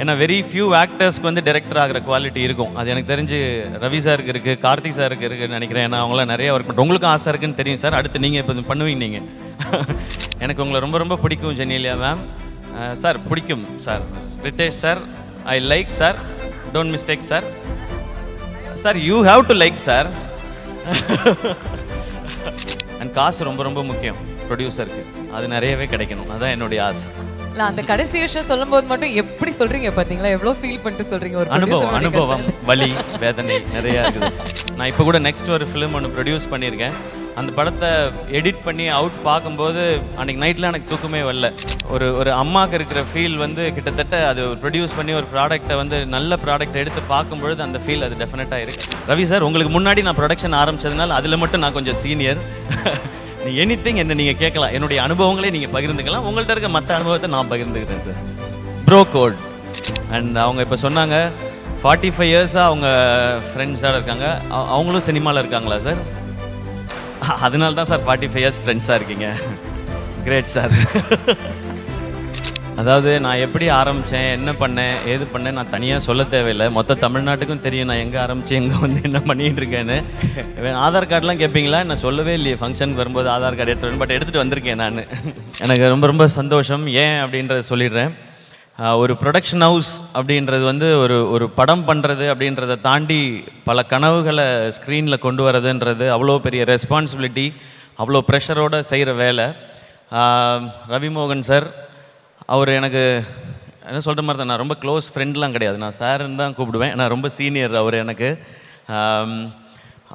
ஏன்னா very few ஆக்டர்ஸ்க்கு வந்து director ஆகிற குவாலிட்டி இருக்கும். அது எனக்கு தெரிஞ்சு ரவி சாருக்கு இருக்குது கார்த்திக் சாருக்கு இருக்குன்னு நினைக்கிறேன். ஏன்னா அவங்களாம் நிறைய ஒர்க் பண்ணுறோம் உங்களுக்கும் ஆசை இருக்குன்னு தெரியும் சார் அடுத்து நீங்கள் இப்போ பண்ணுவீங்க நீங்கள் எனக்கு உங்களை ரொம்ப ரொம்ப பிடிக்கும் ஜெனிலியா மேம் சார் பிடிக்கும் sir Riteish sir I like sir don't mistake sir sir you have to like sir and காசு ரொம்ப ரொம்ப முக்கியம் ப்ரொடியூசருக்கு அது நிறையவே கிடைக்கணும். அதுதான் என்னுடைய ஆசை. இல்ல அந்த கடைசி விஷயம் சொல்லும்போது மட்டும் எப்படி சொல்றீங்க பாத்தீங்களா? எவ்வளவு ஃபீல் பண்ணிட்டு சொல்றீங்க? ஒரு அனுபவம் அனுபவம் வலி வேதனை நிறைய இருக்குது. நான் இப்போ கூட நெக்ஸ்ட் ஒரு ஃபிலிம் ஒன்று ப்ரொடியூஸ் பண்ணியிருக்கேன். அந்த படத்தை எடிட் பண்ணி அவுட் பார்க்கும்போது அன்னைக்கு நைட்டில் எனக்கு தூக்கமே வரல. ஒரு ஒரு அம்மாவுக்கு இருக்கிற ஃபீல் வந்து கிட்டத்தட்ட அது ப்ரொடியூஸ் பண்ணி ஒரு ப்ராடக்ட்டை வந்து நல்ல ப்ராடக்ட் எடுத்து பார்க்கும்பொழுது அந்த ஃபீல் அது டெஃபினட்டாக இருக்கு. ரவி சார் உங்களுக்கு முன்னாடி நான் ப்ரொடக்ஷன் ஆரம்பிச்சதுனால அதில் மட்டும் நான் கொஞ்சம் சீனியர் நீ எனி திங் என்ன நீங்கள் கேட்கலாம். என்னுடைய அனுபவங்களே நீங்கள் பகிர்ந்துக்கலாம். உங்கள்கிட்ட இருக்க மற்ற அனுபவத்தை நான் பகிர்ந்துக்கிறேன் சார் ப்ரோ கோட் அண்ட் அவங்க இப்போ சொன்னாங்க ஃபார்ட்டி ஃபைவ் இயர்ஸாக அவங்க ஃப்ரெண்ட்ஸாக இருக்காங்க. அவ- அவங்களும் சினிமாவில் இருக்காங்களா சார் அதனால தான் சார் ஃபார்ட்டி ஃபைவ் இயர்ஸ் ஃப்ரெண்ட்ஸாக இருக்கீங்க. கிரேட் சார் அதாவது நான் எப்படி ஆரம்பித்தேன் என்ன பண்ணேன் ஏது பண்ணேன் நான் தனியாக சொல்ல தேவையில்லை. மொத்த தமிழ்நாட்டுக்கும் தெரியும் நான் எங்கே ஆரம்பித்தேன் எங்கே வந்து என்ன பண்ணிட்டு இருக்கேன்னு. ஆதார் கார்டெலாம் கேட்பீங்களா நான் சொல்லவே இல்லையே ஃபங்க்ஷனுக்கு வரும்போது ஆதார் கார்டு எடுத்துகிட்டு பட் எடுத்துகிட்டு வந்திருக்கேன் நான். எனக்கு ரொம்ப ரொம்ப சந்தோஷம். ஏன் அப்படின்றத சொல்லிடுறேன். ஒரு ப்ரொடக்ஷன் ஹவுஸ் அப்படின்றது வந்து ஒரு ஒரு படம் பண்ணுறது அப்படின்றத தாண்டி பல கனவுகளை ஸ்க்ரீனில் கொண்டு வரதுன்றது அவ்வளோ பெரிய ரெஸ்பான்சிபிலிட்டி அவ்வளோ ப்ரெஷரோடு செய்கிற வேலை. ரவிமோகன் சார் அவர் எனக்கு என்ன சொல்கிற மாதிரி தான் நான் ரொம்ப க்ளோஸ் ஃப்ரெண்ட்லாம் கிடையாது. நான் சாருன்னு தான் கூப்பிடுவேன். நான் ரொம்ப சீனியர் அவர் எனக்கு.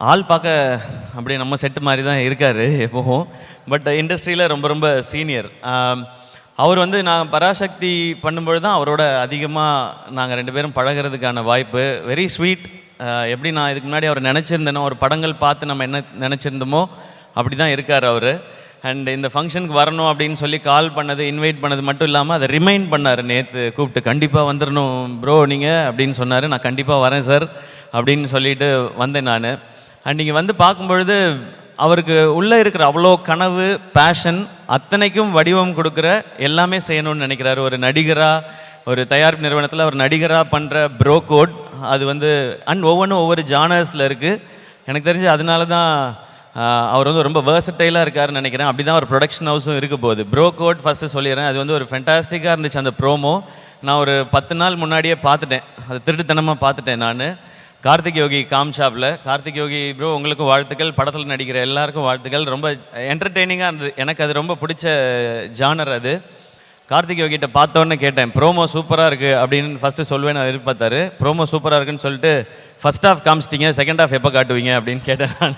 ஆள் பார்க்க அப்படியே நம்ம செட்டு மாதிரி தான் இருக்கார் எப்போவும். பட் இண்டஸ்ட்ரியில் ரொம்ப ரொம்ப சீனியர் அவர் வந்து நான் பராசக்தி பண்ணும்பொழுது தான் அவரோட அதிகமாக நாங்கள் ரெண்டு பேரும் பழகுறதுக்கான வாய்ப்பு. வெரி ஸ்வீட் எப்படி நான் இதுக்கு முன்னாடி அவர் நினச்சிருந்தேனோ ஒரு படங்கள் பார்த்து நம்ம என்ன நினச்சிருந்தோமோ அப்படி தான் இருக்கார் அவர். அண்ட் இந்த ஃபங்க்ஷனுக்கு வரணும் அப்படின்னு சொல்லி கால் பண்ணது இன்வைட் பண்ணது மட்டும் இல்லாமல் அதை ரிமைண்ட் பண்ணார் நேற்று கூப்பிட்டு கண்டிப்பாக வந்துடணும் ப்ரோ நீங்கள் அப்படின்னு சொன்னார். நான் கண்டிப்பாக வரேன் சார் அப்படின்னு சொல்லிட்டு வந்தேன் நான். அண்ட் நீங்கள் வந்து பார்க்கும்பொழுது அவருக்கு உள்ளே இருக்கிற அவ்வளோ கனவு பேஷன் அத்தனைக்கும் வடிவம் கொடுக்குற எல்லாமே செய்யணும்னு நினைக்கிறாரு. ஒரு நடிகராக ஒரு தயாரிப்பு நிறுவனத்தில் ஒரு நடிகராக பண்ணுற ப்ரோ கோட் அது வந்து அண்ட் ஒவ்வொன்றும் ஒவ்வொரு ஜானர்ஸில் இருக்குது எனக்கு தெரிஞ்சு அதனால தான் அவர் வந்து ரொம்ப வேர்சட்டைலாக இருக்காருன்னு நினைக்கிறேன். அப்படி தான் ஒரு ப்ரொடக்ஷன் ஹவுஸும் இருக்க போகுது. ப்ரோ கோட் ஃபஸ்ட்டு சொல்லிடுறேன். அது வந்து ஒரு ஃபென்டாஸ்டிக்காக இருந்துச்சு அந்த ப்ரோமோ நான் ஒரு பத்து நாள் முன்னாடியே பார்த்துட்டேன். அது திருட்டுத்தனமாக பார்த்துட்டேன் நான். கார்த்திக் யோகி காம் ஷாப்பில் கார்த்திக் யோகி ப்ரோ உங்களுக்கும் வாழ்த்துக்கள். படத்தில் நடிக்கிற எல்லாருக்கும் வாழ்த்துக்கள். ரொம்ப என்டர்டெய்னிங்காக இருந்தது. எனக்கு அது ரொம்ப பிடிச்ச ஜானர் அது. கார்த்திக் யோகிட்ட பார்த்தோன்னே கேட்டேன். ப்ரோமோ சூப்பராக இருக்குது அப்படின்னு ஃபஸ்ட்டு சொல்வேன்னு அவர் எதிர்பார்த்தாரு. ப்ரோமோ சூப்பராக இருக்குன்னு சொல்லிட்டு ஃபர்ஸ்ட் ஆஃப் காமிச்சிட்டிங்க செகண்ட் ஆஃப் எப்போ காட்டுவீங்க அப்படின்னு கேட்டேன் நான்.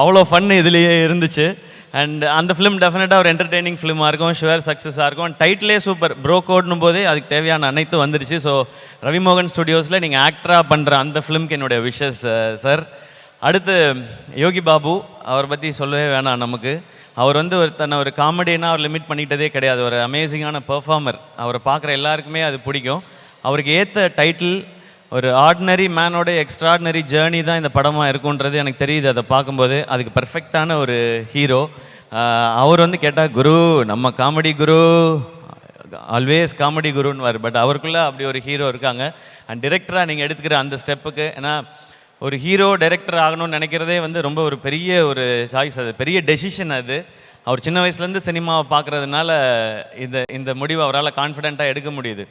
அவ்வளோ ஃபன் இதுலேயே இருந்துச்சு. அண்ட் அந்த ஃபிலிம் டெஃபினட்டாக ஒரு என்டர்டெய்னிங் ஃபிலிமாக இருக்கும் ஷுவர் சக்ஸஸாக இருக்கும். டைட்டிலே சூப்பர் ப்ரோ கோட்னும் போதே அதுக்கு தேவையான அனைத்தும் வந்துருச்சு. ஸோ ரவிமோகன் ஸ்டுடியோஸில் நீங்கள் ஆக்டராக பண்ணுற அந்த ஃபிலிம்க்கு என்னுடைய விஷஸ் சார் uh, அடுத்து யோகி பாபு அவரை பற்றி சொல்லவே வேணாம் நமக்கு. அவர் வந்து ஒரு தன்னை ஒரு காமெடினா அவர் லிமிட் பண்ணிக்கிட்டதே கிடையாது. ஒரு அமேசிங்கான பெர்ஃபார்மர் அவரை பார்க்குற எல்லாருக்குமே அது பிடிக்கும். அவருக்கு ஏற்ற டைட்டில் ஒரு ஆர்டினரி மேனோட எக்ஸ்ட்ராடினரி ஜேர்னி தான் இந்த படமாக இருக்குன்றது எனக்கு தெரியுது. அதை பார்க்கும்போது அதுக்கு பர்ஃபெக்டான ஒரு ஹீரோ அவர் வந்து கேட்டால் குரு நம்ம காமெடி குரு ஆல்வேஸ் காமெடி குருன்னுவார். பட் அவருக்குள்ளே அப்படி ஒரு ஹீரோ இருக்காங்க. அண்ட் டிரெக்டராக நீங்கள் எடுத்துக்கிற அந்த ஸ்டெப்புக்கு ஏன்னா ஒரு ஹீரோ டைரக்டர் ஆகணும்னு நினைக்கிறதே வந்து ரொம்ப ஒரு பெரிய ஒரு சாய்ஸ் அது. பெரிய டெசிஷன் அது. அவர் சின்ன வயசுலேருந்து சினிமாவை பார்க்குறதுனால இந்த இந்த முடிவை அவரால் கான்ஃபிடெண்ட்டாக எடுக்க முடியுது.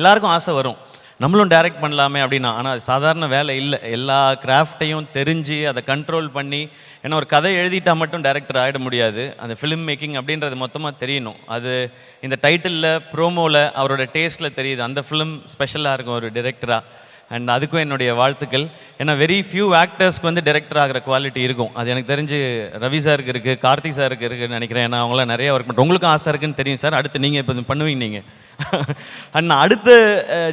எல்லாருக்கும் ஆசை வரும். நம்மளும் டைரக்ட் பண்ணலாமே அப்படின்னா ஆனால் அது சாதாரண வேலை இல்லை. எல்லா கிராஃப்டையும் தெரிஞ்சு அதை கண்ட்ரோல் பண்ணி ஏன்னா ஒரு கதை எழுதிட்டால் மட்டும் டைரக்டர் ஆகிட முடியாது. அந்த ஃபிலிம் மேக்கிங் அப்படின்றது மொத்தமாக தெரியணும். அது இந்த டைட்டிலில் ப்ரோமோவில் அவரோட டேஸ்ட்டில் தெரியுது. அந்த ஃபிலிம் ஸ்பெஷலாக இருக்கும் ஒரு டிரெக்டராக அண்ட் அதுக்கும் என்னுடைய வாழ்த்துக்கள். ஏன்னா வெரி ஃபியூ ஆக்டர்ஸ்க்கு வந்து டைரக்டர் ஆகிற குவாலிட்டி இருக்கும். அது எனக்கு தெரிஞ்சு ரவி சாருக்கு இருக்குது கார்த்திக் சாருக்கு இருக்குன்னு நினைக்கிறேன். ஏன்னா அவங்களாம் நிறைய ஒர்க் பண்ணுறோம் உங்களுக்கும் ஆசை இருக்குன்னு தெரியும் சார். அடுத்து நீங்கள் இப்போ பண்ணுவீங்க நீங்கள் அண்ட் நான் அடுத்த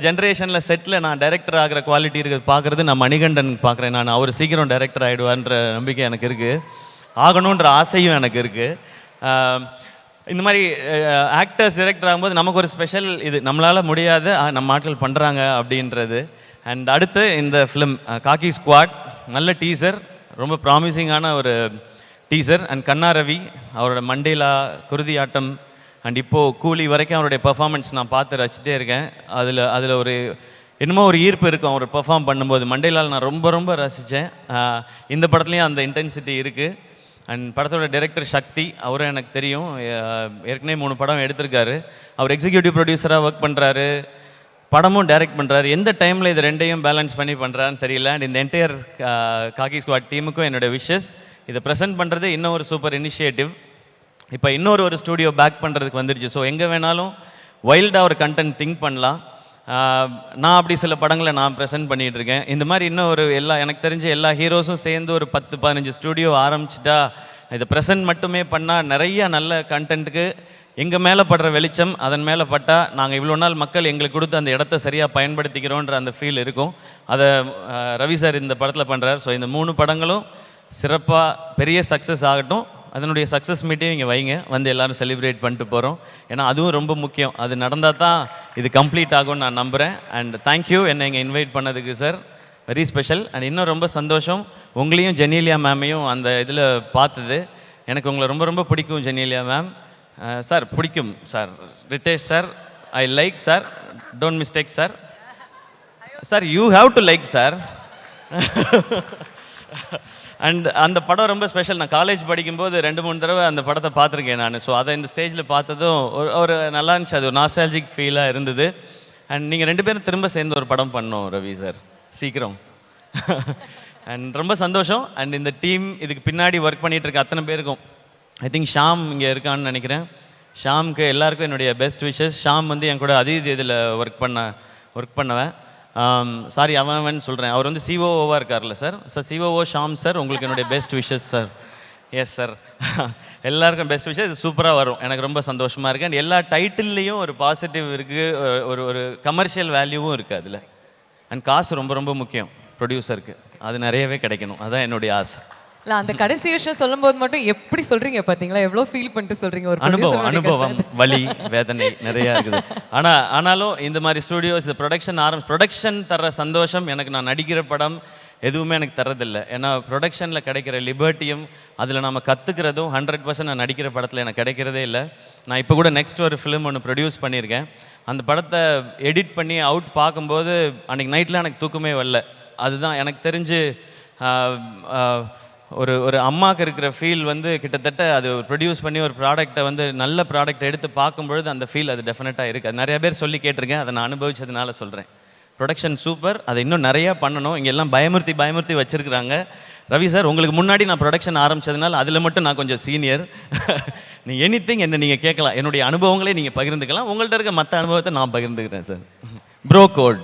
ஜென்ரேஷனில் செட்டில் நான் டைரக்டர் ஆகிற குவாலிட்டி இருக்கிறது பார்க்குறது நான் மணிகண்டன் பார்க்குறேன் நான். அவர் சீக்கிரம் டைரக்டர் ஆகிடுவான்ற நம்பிக்கை எனக்கு இருக்குது ஆகணுன்ற ஆசையும் எனக்கு இருக்குது இந்த மாதிரி ஆக்டர்ஸ் டைரக்டர் ஆகும்போது நமக்கு ஒரு ஸ்பெஷல் இது. நம்மளால் முடியாத நம்ம ஆட்கள் பண்ணுறாங்க அப்படின்றது. அண்ட் அடுத்து இந்த ஃபிலிம் காக்கி ஸ்குவாட் நல்ல டீசர் ரொம்ப ப்ராமிசிங்கான ஒரு டீசர் அண்ட் கண்ணா ரவி அவரோட மண்டேலா குருதி ஆட்டம். அண்ட் இப்போது கூலி வரைக்கும் அவருடைய பெர்ஃபார்மன்ஸ் நான் பார்த்து ரசிச்சிட்டே இருக்கேன். அதில் அதில் ஒரு என்னமோ ஒரு ஈர்ப்பு இருக்கும் அவர் பெர்ஃபார்ம் பண்ணும்போது. மண்டேலால் நான் ரொம்ப ரொம்ப ரசித்தேன் இந்த படத்துலையும் அந்த இன்டென்சிட்டி இருக்குது அண்ட் படத்தோட டைரக்டர் சக்தி அவரும் எனக்கு தெரியும். ஏற்கனவே மூணு படம் எடுத்திருக்காரு. அவர் எக்ஸிக்யூட்டிவ் ப்ரொடியூசராக ஒர்க் பண்ணுறாரு படமும் டைரக்ட் பண்ணுறாரு எந்த டைமில் இது ரெண்டையும் பேலன்ஸ் பண்ணி பண்ணுறான்னு தெரியல. அண்ட் இந்த என்டையர் காக்கி ஸ்குவாட் டீமுக்கும் என்னோட விஷஸ் இதை ப்ரெசென்ட் பண்ணுறது இன்னும் ஒரு சூப்பர் இனிஷியேட்டிவ் இப்போ இன்னொரு ஒரு ஸ்டூடியோ பேக் பண்ணுறதுக்கு வந்துருச்சு. ஸோ எங்கே வேணாலும் வைல்டாக ஒரு கண்டென்ட் திங்க் பண்ணலாம். Uh, நான் அப்படி சில படங்களை நான் ப்ரெசென்ட் பண்ணிகிட்டு இருக்கேன். இந்த மாதிரி இன்னும் ஒரு எல்லா எனக்கு தெரிஞ்ச எல்லா ஹீரோஸும் சேர்ந்து ஒரு பத்து பதினஞ்சு ஸ்டூடியோ ஆரம்பிச்சிட்டா இதை ப்ரெசென்ட் மட்டுமே பண்ணால் நிறைய நல்ல கண்டென்ட்டுக்கு எங்கள் மேலே படுற வெளிச்சம் அதன் மேலே பட்டால் நாங்கள் இவ்வளோ நாள் மக்கள் எங்களுக்கு கொடுத்து அந்த இடத்த சரியாக பயன்படுத்திக்கிறோன்ற அந்த ஃபீல் இருக்கும். அதை ரவி சார் இந்த படத்தில் பண்ணுறார் ஸோ இந்த மூணு படங்களும் சிறப்பாக பெரிய சக்ஸஸ் ஆகட்டும். அதனுடைய சக்ஸஸ் மீட்டையும் இங்கே வைங்க. வந்து எல்லோரும் செலிப்ரேட் பண்ணிட்டு போகிறோம் ஏன்னா அதுவும் ரொம்ப முக்கியம். அது நடந்தால் தான் இது கம்ப்ளீட் ஆகும்னு நான் நம்புகிறேன் அண்ட் தேங்க்யூ என்னை இங்கே இன்வைட் பண்ணதுக்கு சார் வெரி ஸ்பெஷல் அண்ட் இன்னும் ரொம்ப சந்தோஷம். உங்களையும் ஜெனீலியா மேமையும் அந்த இதில் பார்த்தது. எனக்கு உங்களை ரொம்ப ரொம்ப பிடிக்கும் ஜெனீலியா மேம் சார் பிடிக்கும் sir. Riteish sir. I like sir. Don't mistake sir. Sir you have to like sir. And அந்த படம் ரொம்ப ஸ்பெஷல் நான் காலேஜ் படிக்கும்போது ரெண்டு மூணு தடவை அந்த படத்தை பார்த்துருக்கேன் நான். ஸோ அதை இந்த ஸ்டேஜில் பார்த்ததும் ஒரு ஒரு நல்லா இருந்துச்சு. அது ஒரு நாஸ்டாலஜிக் ஃபீலாக இருந்தது. அண்ட் நீங்கள் ரெண்டு பேரும் திரும்ப சேர்ந்து ஒரு படம் பண்ணோம் ரவி சார். சீக்கிரம். அண்ட் ரொம்ப சந்தோஷம். அண்ட் இந்த டீம் இதுக்கு பின்னாடி ஒர்க் பண்ணிகிட்டு இருக்க அத்தனை பேருக்கும். ஐ திங்க் ஷாம் இங்கே இருக்கான்னு நினைக்கிறேன். ஷாம்க்கு எல்லாருக்கும் என்னுடைய பெஸ்ட் விஷஸ் ஷாம் வந்து என் கூட அதீத் இதில் ஒர்க் பண்ண ஒர்க் பண்ணவன். சாரி அவன் சொல்கிறேன் அவர் வந்து சிஓஓவாக இருக்கார்ல sir sir COO Sham sir உங்களுக்கு என்னுடைய best wishes sir yes sir எல்லாருக்கும் பெஸ்ட் விஷயம் இது சூப்பராக வரும். எனக்கு ரொம்ப சந்தோஷமாக இருக்குது அண்ட் எல்லா டைட்டில்லையும் ஒரு பாசிட்டிவ் இருக்குது ஒரு ஒரு கமர்ஷியல் வேல்யூவும் இருக்குது அதில். அண்ட் காசு ரொம்ப ரொம்ப முக்கியம். ப்ரொடியூசருக்கு அது நிறையவே கிடைக்கணும். அதுதான் என்னுடைய ஆசை. இல்ல அந்த கடைசி விஷயம் சொல்லும்போது மட்டும் எப்படி சொல்றீங்க பாத்தீங்களா? எவ்வளவு ஃபீல் பண்ணிட்டு சொல்றீங்க? ஒரு அனுபவம் அனுபவம் வலி வேதனை நிறைய இருக்குது. ஆனா ஆனாலும் இந்த மாதிரி ஸ்டூடியோஸ் இந்த ப்ரொடக்ஷன் ஆரம்பி ப்ரொடக்ஷன் தர்ற சந்தோஷம் எனக்கு நான் நடிக்கிற படம் எதுவுமே எனக்கு தரதில்லை ஏன்னா ப்ரொடக்ஷனில் கிடைக்கிற லிபர்ட்டியும் அதில் நம்ம கற்றுக்கிறதும் ஹண்ட்ரட் பர்சன்ட் நான் நடிக்கிற படத்தில் எனக்கு கிடைக்கிறதே இல்லை. நான் இப்போ கூட நெக்ஸ்ட் ஒரு ஃபிலிம் ஒன்று ப்ரொடியூஸ் பண்ணியிருக்கேன். அந்த படத்தை எடிட் பண்ணி அவுட் பார்க்கும்போது அன்றைக்கி நைட்டில் எனக்கு தூக்கமே வரல. அதுதான் எனக்கு தெரிஞ்சு ஒரு ஒரு அம்மாவுக்கு இருக்கிற ஃபீல் வந்து கிட்டத்தட்ட அது ப்ரொடியூஸ் பண்ணி ஒரு ப்ராடக்ட்டை வந்து நல்ல ப்ராடக்ட் எடுத்து பார்க்கும்பொழுது அந்த ஃபீல் அது டெஃபினட்டாக இருக்குது அது நிறைய பேர் சொல்லி கேட்டிருக்கேன் அதை நான் அனுபவிச்சதுனால சொல்கிறேன் ப்ரொடக்ஷன் சூப்பர் அதை இன்னும் நிறையா பண்ணணும். இங்கே எல்லாம் பயமுறுத்தி பயமுறுத்தி வச்சுருக்குறாங்க. ரவி சார் உங்களுக்கு முன்னாடி நான் ப்ரொடக்ஷன் ஆரம்பித்ததுனால அதில் மட்டும் நான் கொஞ்சம் சீனியர் நீ எனி திங் என்ன நீங்கள் கேட்கலாம். என்னுடைய அனுபவங்களே நீங்கள் பகிர்ந்துக்கலாம். உங்கள்கிட்ட இருக்க மற்ற அனுபவத்தை நான் பகிர்ந்துக்கிறேன் சார் ப்ரோ கோட்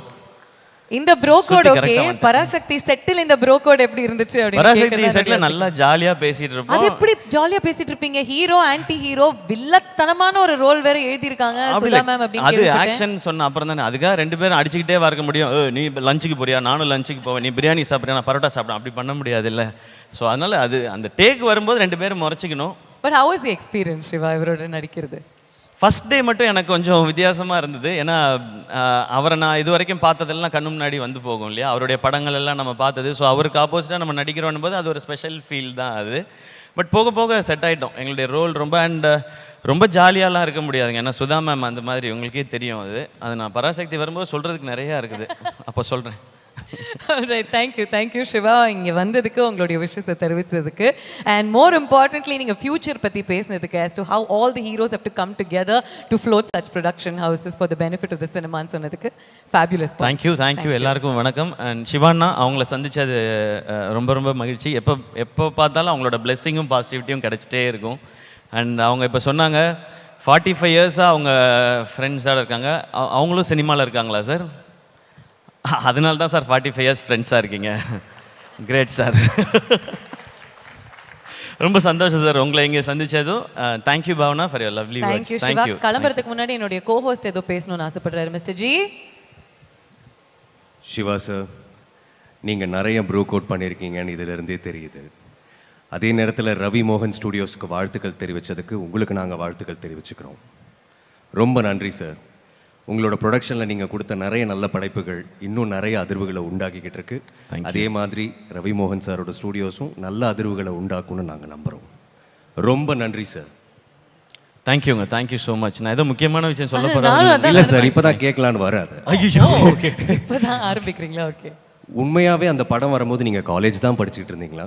இந்த ப்ரோ கோட் ஓகே. பராசக்தி செட்டில் இந்த ப்ரோ கோட் எப்படி இருந்துச்சு அப்படின்னு பராசக்தி செட்டில் நல்லா ஜாலியாக பேசிகிட்டு அது இருப்போம் எப்படி ஜாலியா பேசிட்டு இருப்பீங்க? ஹீரோ ஆன்டி ஹீரோ வில்லத்தனமான ஒரு ரோல் வேற எழுதி இருக்காங்க அப்படி சுதா. மேம் அப்படின்னு அது. ஆக்ஷன் சொன்ன அப்புறம் தானே. அதுக்காக ரெண்டு பேரும் அடிச்சுக்கிட்டே இருக்க முடியும். "ஏய், நீ லஞ்சுக்கு போறியா? நானும் லஞ்சுக்கு போவேன். நீ பிரியாணி சாப்பிட்றியா? நான் பரோட்டா சாப்பிட்றேன். அப்படி பண்ண முடியாது இல்லை ஸோ அதனால அது அந்த டேக் வரும்போது ரெண்டு பேரும் முறைச்சிக்கணும். But how is experience Siva இவரோட நடிக்கிறது? ஃபஸ்ட் டே மட்டும் எனக்கு கொஞ்சம் வித்தியாசமாக இருந்தது. ஏன்னா அவரை நான் இது வரைக்கும் பார்த்ததெல்லாம் கண்ணு முன்னாடி வந்து போகும் இல்லையா? அவருடைய படங்கள் எல்லாம் நம்ம பார்த்தது. ஸோ அவருக்கு ஆப்போசிட்டாக நம்ம நடிக்கிறோம் போது அது ஒரு ஸ்பெஷல் ஃபீல் தான் அது. பட் போக போக செட் ஆகிட்டோம் எங்களுடைய ரோல் ரொம்ப அண்ட் ரொம்ப ஜாலியாலாம் இருக்க முடியாதுங்க. ஏன்னா சுதா மேம் அந்த மாதிரி உங்களுக்கே தெரியும் அது. அது நான் பராசக்தி வரும்போது சொல்கிறதுக்கு நிறையா இருக்குது. அப்போ சொல்கிறேன் தேங்க்யூ தேங்க்யூ சிவா இங்க வந்ததுக்கு உங்களுடைய விஷயத்தை தெரிவிச்சதுக்கு. அண்ட் மோர் இம்பார்ட்டன்ட்லி நீங்க ஃபியூச்சர் பத்தி பேசினதுக்கு as to how all the heroes have to come together to float such production houses for the benefit of the cinemaன்னு சொன்னதுக்கு point. தேங்க்யூ தேங்க்யூ எல்லாருக்கும் வணக்கம். அண்ட் சிவானா அவங்கள சந்திச்சது அஹ், ரொம்ப ரொம்ப மகிழ்ச்சி. எப்போ எப்போ பார்த்தாலும் அவங்களோட பிளெஸ்ஸிங்கும் பாசிட்டிவிட்டியும் கிடைச்சிட்டே இருக்கும். அண்ட் அவங்க இப்போ சொன்னாங்க ஃபார்ட்டி ஃபைவ் இயர்ஸாக அவங்க ஃப்ரெண்ட்ஸாக இருக்காங்க. அவ- அவங்களும் சினிமாவில் இருக்காங்களா சார் அதனால தான் சார் ஃபார்ட்டி ஃபைவ் இயர்ஸ் ஃப்ரெண்ட்ஸாக இருக்கீங்க. கிரேட் சார் ரொம்ப சந்தோஷம் சார் உங்களை இங்கே சந்திச்சதும் thank you Bhavana for your lovely Thank words you Siva thank you கிளம்புறதுக்கு முன்னாடி என்னுடைய கோஹோஸ்ட் ஏதோ பேசணும்னு ஆசைப்படுறாரு மிஸ்டர் ஜி சிவா சார் நீங்கள் நிறைய ப்ரூ கோட் பண்ணியிருக்கீங்கன்னு இதிலிருந்தே தெரியுது. அதே நேரத்தில் ரவி மோகன் ஸ்டுடியோஸ்க்கு வாழ்த்துக்கள் தெரிவித்ததுக்கு உங்களுக்கு நாங்கள் வாழ்த்துக்கள் தெரிவிச்சுக்கிறோம். ரொம்ப நன்றி சார் உங்களோட ப்ரொடக்ஷனில் நீங்கள் கொடுத்த நிறைய நல்ல படைப்புகள் இன்னும் நிறைய அதிர்வுகளை உண்டாக்கிக்கிட்டு இருக்கு. அதே மாதிரி ரவி மோகன் சாரோட ஸ்டுடியோஸும் நல்ல அதிர்வுகளை உண்டாக்கும்னு நாங்கள் நம்புகிறோம் ரொம்ப நன்றி சார் தேங்க்யூங்க தேங்க்யூ ஸோ மச் நான் ஏதோ முக்கியமான விஷயம் சொல்ல போகிறேன் இல்ல சார் இப்பதான் கேட்கலான்னு வராது ஐயோ ஓகே இப்பதான் ஆரம்பிக்கிறீங்களா? ஓகே உண்மையாவே அந்த படம் வரும்போது நீங்க காலேஜ் தான் படிச்சுட்டு இருந்தீங்களா?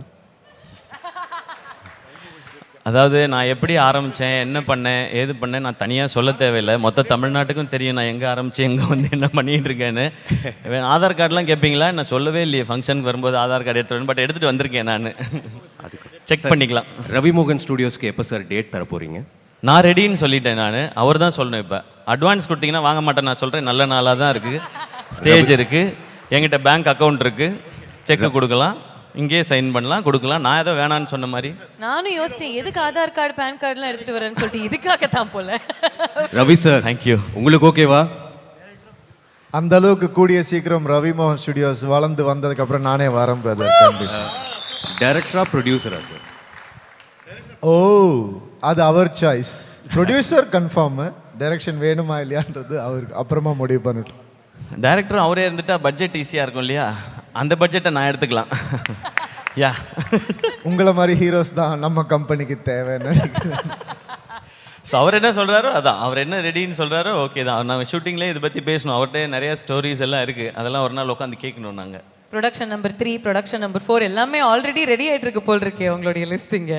அதாவது நான் எப்படி ஆரம்பித்தேன் என்ன பண்ணேன் ஏது பண்ணேன் நான் தனியாக சொல்ல தேவையில்லை. மொத்த தமிழ்நாட்டுக்கும் தெரியும் நான் எங்கே ஆரம்பித்தேன் எங்கே வந்து என்ன பண்ணிட்டு இருக்கேன்னு. ஆதார் கார்டெலாம் கேட்பீங்களா நான் சொல்லவே இல்லையே. ஃபங்க்ஷனுக்கு வரும்போது ஆதார் கார்டு எடுத்துட்டு பட் எடுத்துகிட்டு வந்திருக்கேன் நான். செக் பண்ணிக்கலாம். ரவி மோகன் ஸ்டுடியோஸ்க்கு எப்போ சார் டேட் தர போறீங்க? நான் ரெடின்னு சொல்லிட்டேன் நான். அவர் தான் சொல்லணும் இப்போ. அட்வான்ஸ் கொடுத்தீங்கன்னா வாங்க மாட்டேன் நான் சொல்கிறேன் நல்ல நாளாக தான் இருக்குது ஸ்டேஜ் இருக்குது என்கிட்ட பேங்க் அக்கவுண்ட் இருக்குது செக்கு கொடுக்கலாம். இங்கேயே சைன் பண்ணலாம் கொடுக்கலாம். நான் ஏதோ வேணான்னு சொன்ன மாதிரி. நானும் யோசிச்சேன் எதுக்கு ஆதார் கார்டு பேன் கார்டுலாம் எடுத்துட்டு வரேன்னு சொல்லிட்டு இதுக்காக தான் போல. ரவி சார் தேங்க்யூ உங்களுக்கு ஓகேவா அந்த அளவுக்கு கூடிய சீக்கிரம் ரவி மோகன் ஸ்டுடியோஸ் வளர்ந்து வந்ததுக்கு அப்புறம் நானே வரேன் பிரதர் கண்டிப்பா டைரக்டரா ப்ரொடியூசரா சார் ஓ அது அவர் சாய்ஸ் ப்ரொடியூசர் கன்ஃபார்ம் டைரக்ஷன் வேணுமா இல்லையான்றது அவருக்கு அப்புறமா முடிவு பண்ணிட்டோம் டைரக்டரும் அவரே இருந்துட்டா பட்ஜெட் ஈஸியாக இருக்கும் இல்லையா? அந்த பட்ஜெட்டை நான் எடுத்துக்கலாம். யா உங்களை மாதிரி ஹீரோஸ் தான் நம்ம கம்பெனிக்கு தேவைன்னு நினைக்கிறேன். ஸோ அவர் என்ன சொல்கிறாரோ அதான். அவர் என்ன ரெடின்னு சொல்கிறாரோ ஓகே தான். நாங்கள் ஷூட்டிங்லேயே இதை பற்றி பேசணும். அவர்கிட்ட நிறைய ஸ்டோரிஸ் எல்லாம் இருக்குது அதெல்லாம் ஒரு நாள் உட்காந்து கேட்கணும் நாங்கள் production number three production number four எல்லாமே ஆல்ரெடி ரெடி ஆயிட்டு இருக்கு போல் இருக்கே உங்களுடைய லிஸ்டிங்க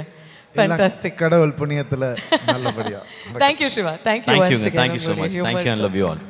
ஃபேண்டாஸ்டிக் கடவுள் புண்ணியத்துல நல்லபடியா. Thank you Siva thank you தேங்க்யூங்க thank you so much thank you and love you all